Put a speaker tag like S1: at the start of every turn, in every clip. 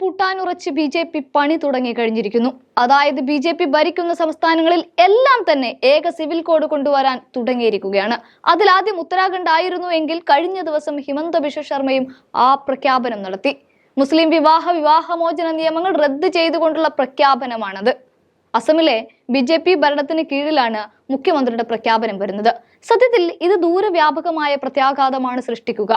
S1: പൂട്ടാനുറച്ച് B J P പണി തുടങ്ങി കഴിഞ്ഞിരിക്കുന്നു. അതായത് ബി ജെ പി ഭരിക്കുന്ന സംസ്ഥാനങ്ങളിൽ എല്ലാം തന്നെ ഏക സിവിൽ കോഡ് കൊണ്ടുവരാൻ തുടങ്ങിയിരിക്കുകയാണ്. അതിലാദ്യം ഉത്തരാഖണ്ഡ് ആയിരുന്നു എങ്കിൽ കഴിഞ്ഞ ദിവസം ഹിമന്ത ബിശ്വ ശർമ്മയും ആ പ്രഖ്യാപനം നടത്തി. മുസ്ലിം വിവാഹ വിവാഹമോചന നിയമങ്ങൾ റദ്ദ് ചെയ്തുകൊണ്ടുള്ള പ്രഖ്യാപനമാണത്. അസമിലെ ബി ജെ പി ഭരണത്തിന് കീഴിലാണ് മുഖ്യമന്ത്രിയുടെ പ്രഖ്യാപനം വരുന്നത്. സത്യത്തിൽ ഇത് ദൂരവ്യാപകമായ പ്രത്യാഘാതമാണ് സൃഷ്ടിക്കുക.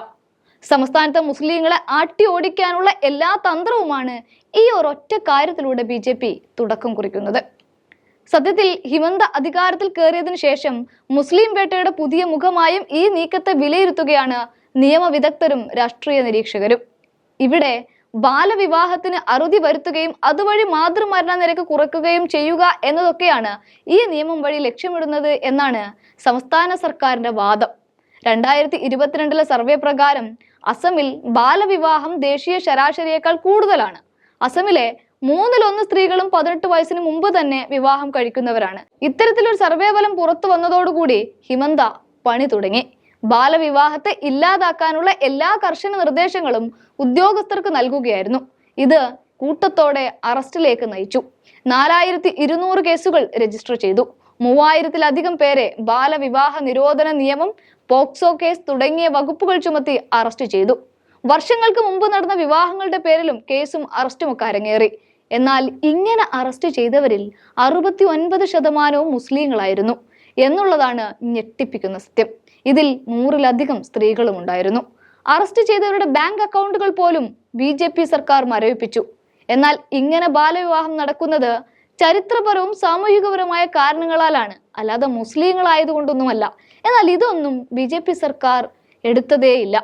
S1: സംസ്ഥാനത്തെ മുസ്ലിങ്ങളെ ആട്ടി ഓടിക്കാനുള്ള എല്ലാ തന്ത്രവുമാണ് ഈ ഒരൊറ്റ കാര്യത്തിലൂടെ ബി ജെ പി തുടക്കം കുറിക്കുന്നത്. സത്യത്തിൽ ഹിമന്ത അധികാരത്തിൽ കയറിയതിനു ശേഷം മുസ്ലിം വേട്ടയുടെ പുതിയ മുഖമായും ഈ നീക്കത്തെ വിലയിരുത്തുകയാണ് നിയമവിദഗ്ധരും രാഷ്ട്രീയ നിരീക്ഷകരും. ഇവിടെ ബാലവിവാഹത്തിന് അറുതി വരുത്തുകയും അതുവഴി മാതൃമരണ നിരക്ക് കുറയ്ക്കുകയും ചെയ്യുക എന്നതൊക്കെയാണ് ഈ നിയമം വഴി ലക്ഷ്യമിടുന്നത് എന്നാണ് സംസ്ഥാന സർക്കാരിന്റെ വാദം. രണ്ടായിരത്തി ഇരുപത്തിരണ്ടിലെ സർവേ പ്രകാരം അസമിൽ ബാലവിവാഹം ദേശീയ ശരാശരിയേക്കാൾ കൂടുതലാണ്. അസമിലെ മൂന്നിലൊന്ന് സ്ത്രീകളും പതിനെട്ട് വയസ്സിന് മുമ്പ് തന്നെ വിവാഹം കഴിക്കുന്നവരാണ്. ഇത്തരത്തിലൊരു സർവേ ഫലം പുറത്തു വന്നതോടുകൂടി ഹിമന്ത പണി തുടങ്ങി. ബാലവിവാഹത്തെ ഇല്ലാതാക്കാനുള്ള എല്ലാ കർശന നിർദ്ദേശങ്ങളും ഉദ്യോഗസ്ഥർക്ക് നൽകുകയായിരുന്നു. ഇത് കൂട്ടത്തോടെ അറസ്റ്റിലേക്ക് നയിച്ചു. നാലായിരത്തി ഇരുന്നൂറ് കേസുകൾ രജിസ്റ്റർ ചെയ്തു. മൂവായിരത്തിലധികം പേരെ ബാലവിവാഹ നിരോധന നിയമം പോക്സോ കേസ് തുടങ്ങിയ വകുപ്പുകൾ ചുമത്തി അറസ്റ്റ് ചെയ്തു. വർഷങ്ങൾക്ക് മുമ്പ് നടന്ന വിവാഹങ്ങളുടെ പേരിലും കേസും അറസ്റ്റുമൊക്കെ അരങ്ങേറി. എന്നാൽ ഇങ്ങനെ അറസ്റ്റ് ചെയ്തവരിൽ അറുപത്തി ഒൻപത് ശതമാനവും മുസ്ലിങ്ങളായിരുന്നു എന്നുള്ളതാണ് ഞെട്ടിപ്പിക്കുന്ന സത്യം. ഇതിൽ നൂറിലധികം സ്ത്രീകളും ഉണ്ടായിരുന്നു. അറസ്റ്റ് ചെയ്തവരുടെ ബാങ്ക് അക്കൗണ്ടുകൾ പോലും ബി സർക്കാർ മരവിപ്പിച്ചു. എന്നാൽ ഇങ്ങനെ ബാലവിവാഹം നടക്കുന്നത് ചരിത്രപരവും സാമൂഹികപരമായ കാരണങ്ങളാലാണ്. അല്ലാതെ മുസ്ലിങ്ങളായതുകൊണ്ടൊന്നുമല്ല. എന്നാൽ ഇതൊന്നും ബി ജെ പി സർക്കാർ എടുത്തതേയില്ല.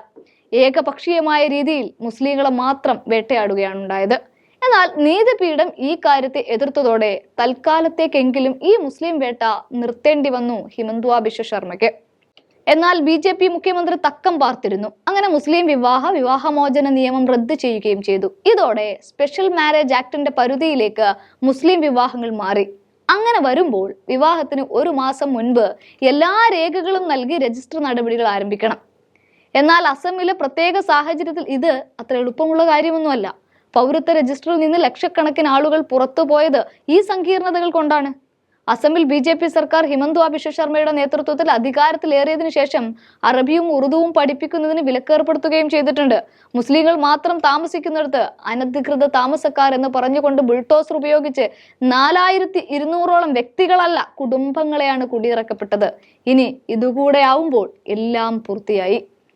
S1: ഏകപക്ഷീയമായ രീതിയിൽ മുസ്ലിങ്ങളെ മാത്രം വേട്ടയാടുകയാണ് ഉണ്ടായത് എന്നാൽ നീതിപീഠം ഈ കാര്യത്തെ എതിർത്തതോടെ തൽക്കാലത്തേക്കെങ്കിലും ഈ മുസ്ലിം വേട്ട നിർത്തേണ്ടി വന്നു ഹിമന്ത്വ ബിശ്വ ശർമ്മയ്ക്ക് എന്നാൽ ബി ജെ പി മുഖ്യമന്ത്രി തക്കം പാർത്തിരുന്നു. അങ്ങനെ മുസ്ലിം വിവാഹ വിവാഹമോചന നിയമം റദ്ദ് ചെയ്യുകയും ചെയ്തു. ഇതോടെ സ്പെഷ്യൽ മാരേജ് ആക്ടിന്റെ പരിധിയിലേക്ക് മുസ്ലിം വിവാഹങ്ങൾ മാറി. അങ്ങനെ വരുമ്പോൾ വിവാഹത്തിന് ഒരു മാസം മുൻപ് എല്ലാ രേഖകളും നൽകി രജിസ്റ്റർ നടപടികൾ ആരംഭിക്കണം. എന്നാൽ അസമിലെ പ്രത്യേക സാഹചര്യത്തിൽ ഇത് അത്ര എളുപ്പമുള്ള കാര്യമൊന്നുമല്ല. പൗരത്വ രജിസ്റ്ററിൽ നിന്ന് ലക്ഷക്കണക്കിന് ആളുകൾ പുറത്തുപോയത് ഈ സങ്കീർണതകൾ കൊണ്ടാണ്. അസമിൽ ബി ജെ പി സർക്കാർ ഹിമന്ത ബിശ്വ ശർമ്മയുടെ നേതൃത്വത്തിൽ അധികാരത്തിലേറിയതിനു ശേഷം അറബിയും ഉറുദുവും പഠിപ്പിക്കുന്നതിന് വിലക്കേർപ്പെടുത്തുകയും ചെയ്തിട്ടുണ്ട്. മുസ്ലിങ്ങൾ മാത്രം താമസിക്കുന്നിടത്ത് അനധികൃത താമസക്കാർ എന്ന് പറഞ്ഞുകൊണ്ട് ബുൾട്ടോസർ ഉപയോഗിച്ച് നാലായിരത്തി ഇരുന്നൂറോളം വ്യക്തികളല്ല കുടുംബങ്ങളെയാണ് കുടിയിറക്കപ്പെട്ടത്. ഇനി ഇതുകൂടെ ആവുമ്പോൾ എല്ലാം പൂർത്തിയായി.